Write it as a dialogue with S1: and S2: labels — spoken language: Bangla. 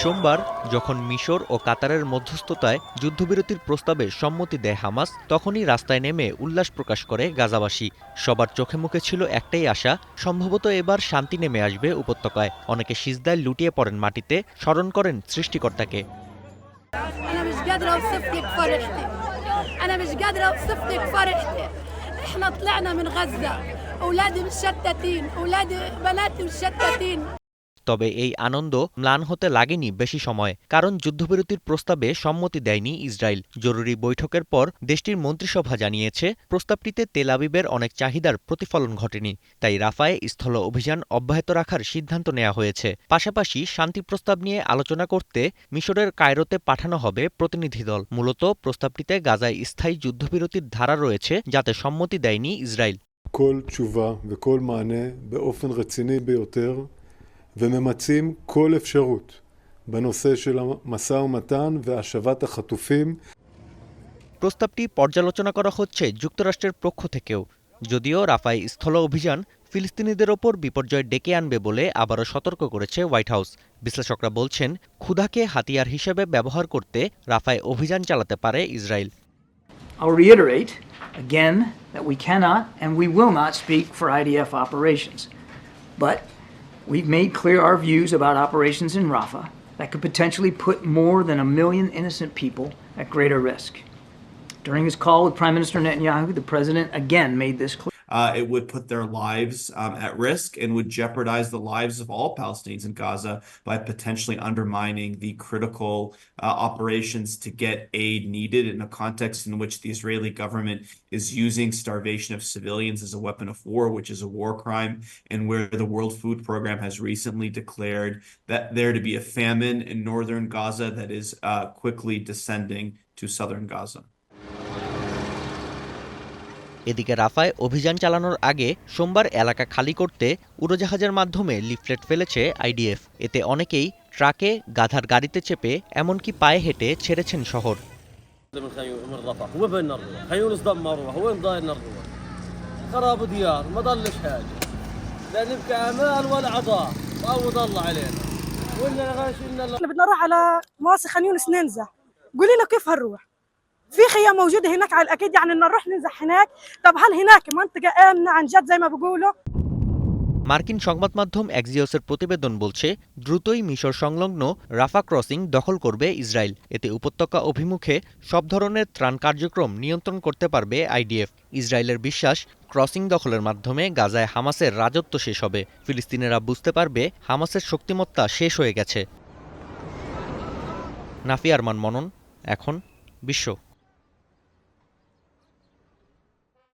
S1: সোমবার যখন মিশর ও কাতারের মধ্যস্থতায় যুদ্ধবিরতির প্রস্তাবে সম্মতি দেয় হামাস তখনই রাস্তায় নেমে উল্লাস প্রকাশ করে গাজাবাসী সবার চোখে মুখে ছিল একটাই আশা সম্ভবত এবার শান্তি নেমে আসবে উপত্যকায় অনেকে সিজদায় লুটিয়ে পড়েন মাটিতে স্মরণ করেন সৃষ্টিকর্তাকে
S2: انا مش قادره اوصف لك فرحتي انا مش قادره اوصف لك فرحتي احنا طلعنا من غزه اولادي مشتتين اولادي بناتي مشتتين
S1: তবে এই আনন্দ ম্লান হতে লাগেনি বেশি সময় কারণ যুদ্ধবিরতির প্রস্তাবে সম্মতি দেয়নি ইসরায়েল জরুরি বৈঠকের পর দেশটির মন্ত্রিসভা জানিয়েছে প্রস্তাবটিতে তেল আবিবের অনেক চাহিদার প্রতিফলন ঘটেনি তাই রাফায় স্থল অভিযান অব্যাহত রাখার সিদ্ধান্ত নেওয়া হয়েছে পাশাপাশি শান্তি প্রস্তাব নিয়ে আলোচনা করতে মিশরের কায়রোতে পাঠানো হবে প্রতিনিধি দল মূলত প্রস্তাবটিতে গাজায় স্থায়ী যুদ্ধবিরতির ধারা রয়েছে যাতে সম্মতি দেয়নি ইসরায়েল
S3: כל תשובה וכל מענה באופן רציני ביותר וממצים כל אפשרות בנושא של המשא ומתן והשבת החטופים
S1: প্রস্তাবটি পর্যালোচনা করা হচ্ছে যুক্তরাষ্ট্রের পক্ষ থেকেও যদিও রাফায় স্থল অভিযান ফিলিস্তিনিদের ওপর বিপর্যয় ডেকে আনবে বলে আবারও সতর্ক করেছে হোয়াইট হাউস বিশ্লেষকরা বলছেন ক্ষুধাকে হাতিয়ার হিসেবে ব্যবহার করতে রাফায় অভিযান চালাতে পারে Israel
S4: I'll reiterate again that we cannot and we will not speak for IDF operations. But we've made clear our views about operations in Rafah that could potentially put more than a million innocent people at greater risk. During his call with Prime Minister Netanyahu, the president again made this clear.
S5: Uh, it would put their lives um, at risk and would jeopardize the lives of all Palestinians in Gaza by potentially undermining the critical uh, operations to get aid needed in a context in which the Israeli government is using starvation of civilians as a weapon of war, which is a war crime, and where the World Food Program has recently declared that there to be a famine in northern Gaza that is uh, quickly descending to southern Gaza.
S1: এদিকে রাফায় অভিযান চালানোর আগে সোমবার এলাকা খালি করতে উড়োজাহাজের মাধ্যমে লিফলেট ফেলেছে আইডিএফ এতে অনেকেই ট্রাকে গাধার গাড়িতে চেপে এমনকি পায়ে হেঁটে ছেড়েছেন শহর
S6: من خيو من رفح وين بدنا نروح؟ خيونس دمروها وين ضايلنا نروح؟ خراب ديار ما ضلش حاجه لا نبكي امال ولا عطاء عوض الله علينا وإنا غاش إنا
S7: احنا بدنا نروح على مواصي خان يونس ننزح قولي لنا كيف هنروح في خيام موجوده هناك على الاكيد يعني بدنا نروح ننزح هناك طب هل هناك منطقه امنه عن جد زي ما بيقولوا
S1: মার্কিন সংবাদ মাধ্যম এক্সিওসের প্রতিবেদন বলছে দ্রুতই মিশর সংলগ্ন রাফা ক্রসিং দখল করবে ইসরায়েল এতে উপত্যকা অভিমুখে সব ধরনের ত্রাণ কার্যক্রম নিয়ন্ত্রণ করতে পারবে আইডিএফ ইসরায়েলের বিশ্বাস ক্রসিং দখলের মাধ্যমে গাজায় হামাসের রাজত্ব শেষ হবে ফিলিস্তিনিরা বুঝতে পারবে হামাসের শক্তিমত্তা শেষ হয়ে গেছে নাফি আরমান মনন এখন বিশ্ব